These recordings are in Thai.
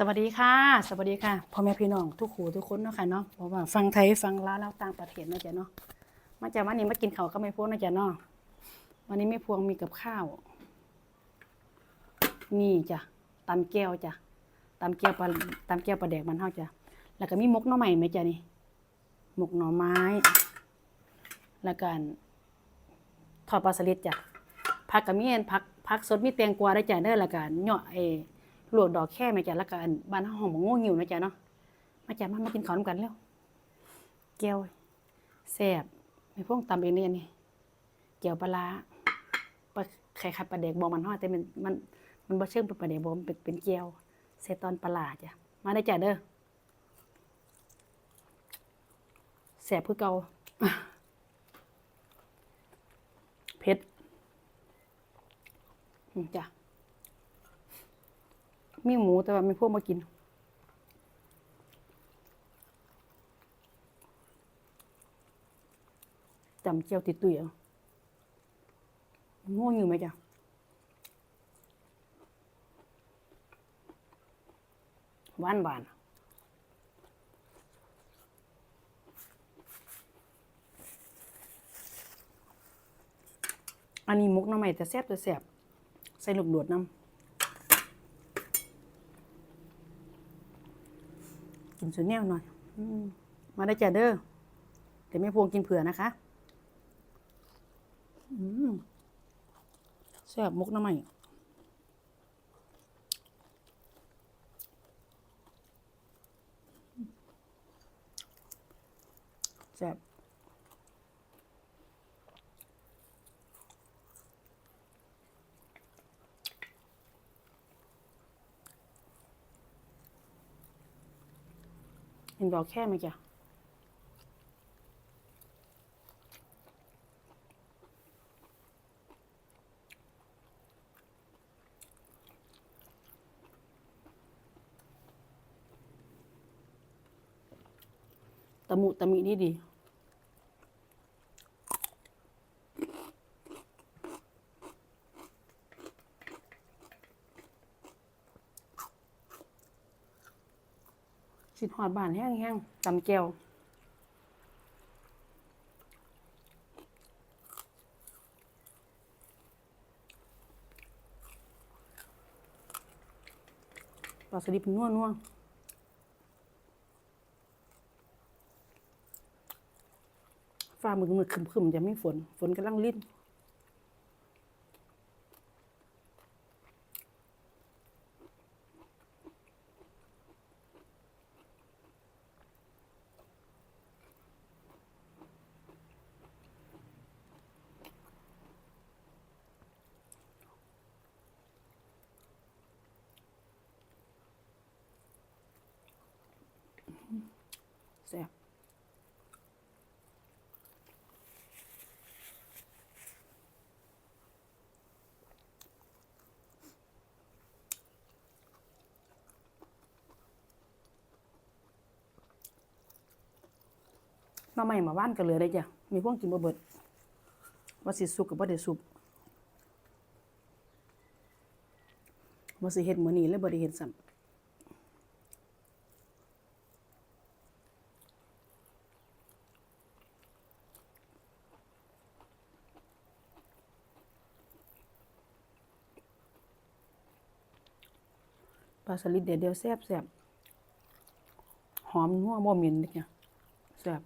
สวัสดีค่ะ สวัสดีค่ะพ่อแม่พี่น้องทุกขู่ทุกคนเนาะค่ะเนาะเพราะว่าฟังไทยฟังลาวแล้วต่างประเทศเนาะจ๊ะเนาะมาจากวันนี้มากินข้าวก็ไม่พวงเนาะจ๊ะเนาะวันนี้ไม่พวงมีกับข้าวนี่จ้ะตำแก้วจ้ะตำแก้วปลาตำแก้วปลาแดกมันเฮาจ้ะแล้วก็มีมกหน่อใหม่ไหมจ๊ะนี่มกหน่อไม้ แล้วกันทอดปลาสลิดจ้ะผักก็มีอันผักผักสดมีแตงกวาได้จ้ะเด้อแล้วก็เหยาะเอ หลวกดอกแค่ไหมจ๊ะแล้วก็อันบ้านเฮาหอมโง่หิวนะจ๊ะเนาะมาจ้ะมามากินข้าวนำกันเร็วแก้วแซ่บไม่พวกตำเองนี่อันนี้แก้วปลาปลาไข่ขัดปลาแดกบอกมันฮอดแต่มันมันมันบ่เชิงเป็นปลาแดกบ่มันเป็นเป็นแก้วใส่ตอนปลาจ้ะมาได้จ้ะเด้อแซ่บคือเก่าเผ็ดอืมจ้ะ มีหมูแต่ว่าไม่พวกมากิน จำเจียวติดตุยเอาง่วงอยู่ไหมจ๊ะหวานหวานอันนี้มุกน้ำใหม่แต่แซ่บแต่แซ่บใส่ลูกโดดน้ำ มสุนแนวหน่อยอมาได้จ้ะเด้อแต่ไม่พวงกินเผื่อนะคะแซ่บมุกน้ำใหม่แซ่บ เห็นบอกแค่ไหมจ๊ะตะมุตะมินี่ดี สิหอดบานแห้งๆตำแก้วปลาสลิดนัวนัวฟ้ามือมือคึมๆจะไม่ฝน ฝนกำลังลิ้น แซ่บหน้ำใหม่มาว่านกันเลยได้จ้ะ มีพวกกินบ่เบิดว่าสิสุกกับบ่ได้สุกว่าสิเฮ็ดมื้อนี้เลยบ่ได้เฮ็ดซ้ำ ปลาสลิดเดียวเดียวแซ่บแซ่บหอมนัวบ่เหม็นเนี่ยแซ่บ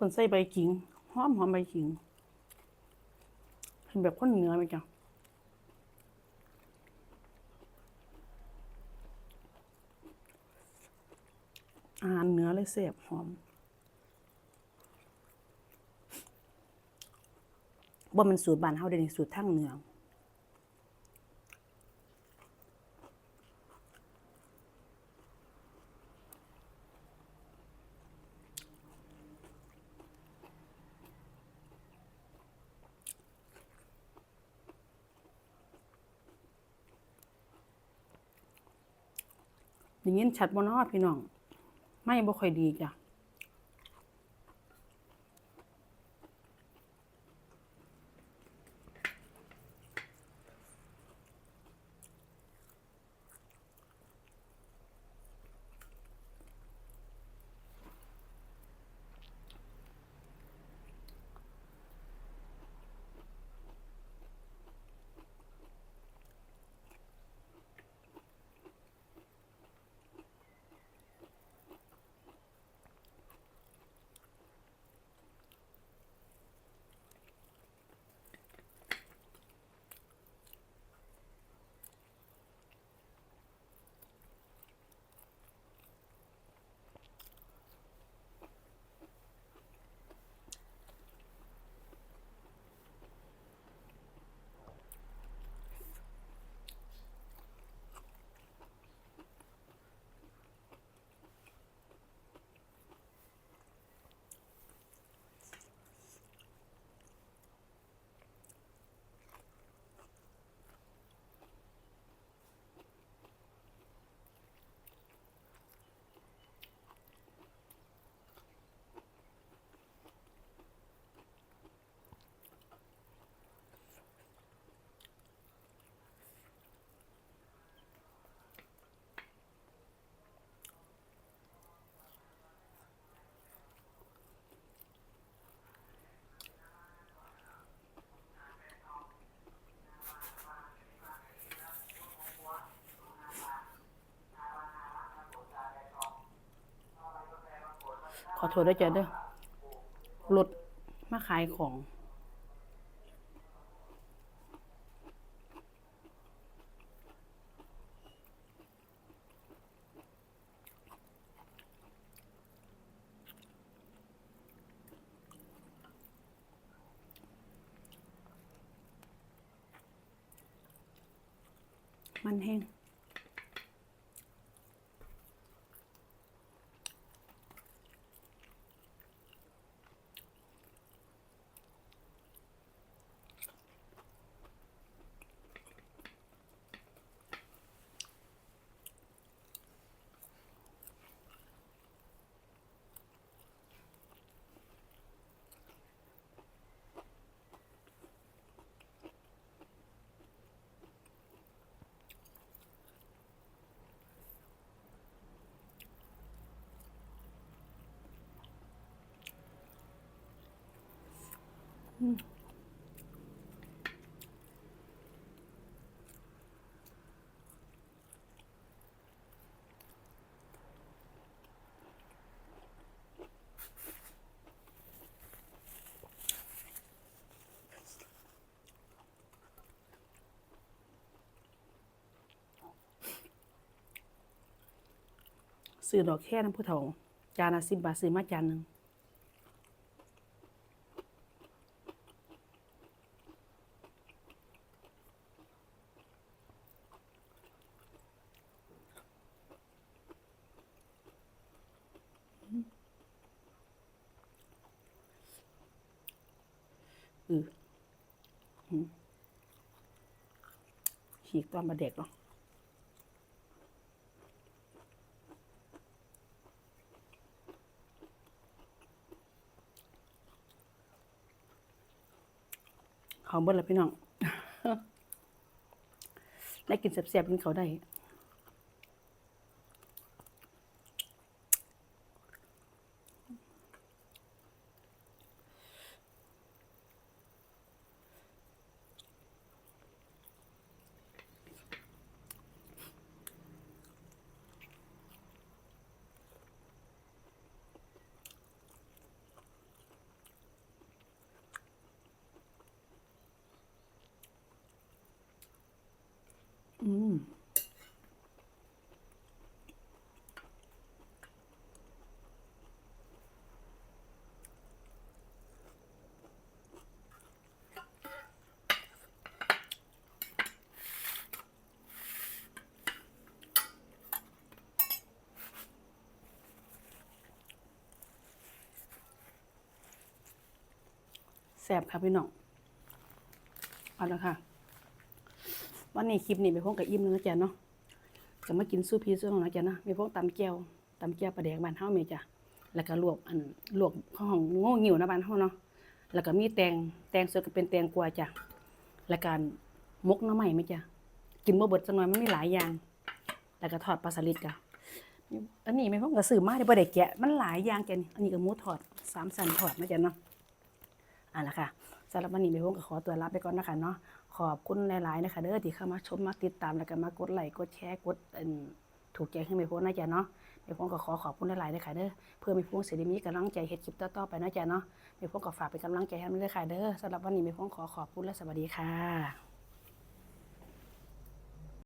เป็นใส่ใบกิงหอมหอมใบกิงเป็นแบบข้นเหนือไหมจ๊ะอาหารเนื้อเลยเสียบหอมบ่มันสูตรบ้านเฮาเด้นสูตรทั้งเนือ อย่างนี้ชัดบ่เนาะพี่น้อง ไม่บ่ค่อยดีจ้ะ ขอโทษด้วยจ้ะเด้อรถมาขายของ มันแห้ง ซื้อดอกแค่น้ำผู้เฒ่าจานละสิบบาทซื้อมาจานหนึ่ง อืออืมฉีกตอนมาเด็กเนาะเขาเบิ้ลแล้วพี่น้องได้กินแซ่บๆกินเขาได้ อืม ซ่บค่ะพี่น้องเอาละค่ะ วันนี้คลิปนี้ไปพงกับอิ่มนะจ๊ะเนาะจะมากินซูพีซูน้องนะจ๊ะนะมีพวกตำแก้วตำแก้วปลาแดกบ้านเฮาแม่จ้ะแล้วก็ลวกอันลวกข้าวหองโง่หิวนะบ้านเฮาเนาะแล้วก็มีแตงแตงสดก็เป็นแตงกวาจ้ะแล้วการมกน้ำใหม่ไหมจ้ะกินบ่เบิดจังหน่อยมันมีหลายอย่าง แล้วก็ทอดปลาสลิดจ้ะอันนี้ไม่พงกับซื้อมาได้บ่ได้แกะ มันหลายอย่างจ้ะนี่อันนี้ก็หมูทอดสามสันทอดนะจ๊ะเนาะ อะละค่ะสำหรับวันนี้ไม่พงก็ขอตัวลาไปก่อนนะคะเนาะขอบคุณหลายๆนะคะเด้อที่เข้ามาชมมาติดตามแล้วก็มากดไลค์กดแชร์กดถูกใจให้แม่พวงนะจ๊ะเนาะแม่พวงก็ขอขอบคุณหลายๆนะคะเด้อเพื่อแม่พวงสิได้มีกำลังใจเฮ็ดคลิปต่อๆไปนะจ๊ะเนาะแม่พวงก็ฝากเป็นกำลังใจให้มันด้วยค่ะเด้อสำหรับวันนี้แม่พวงขอขอบคุณและสวัสดีค่ะ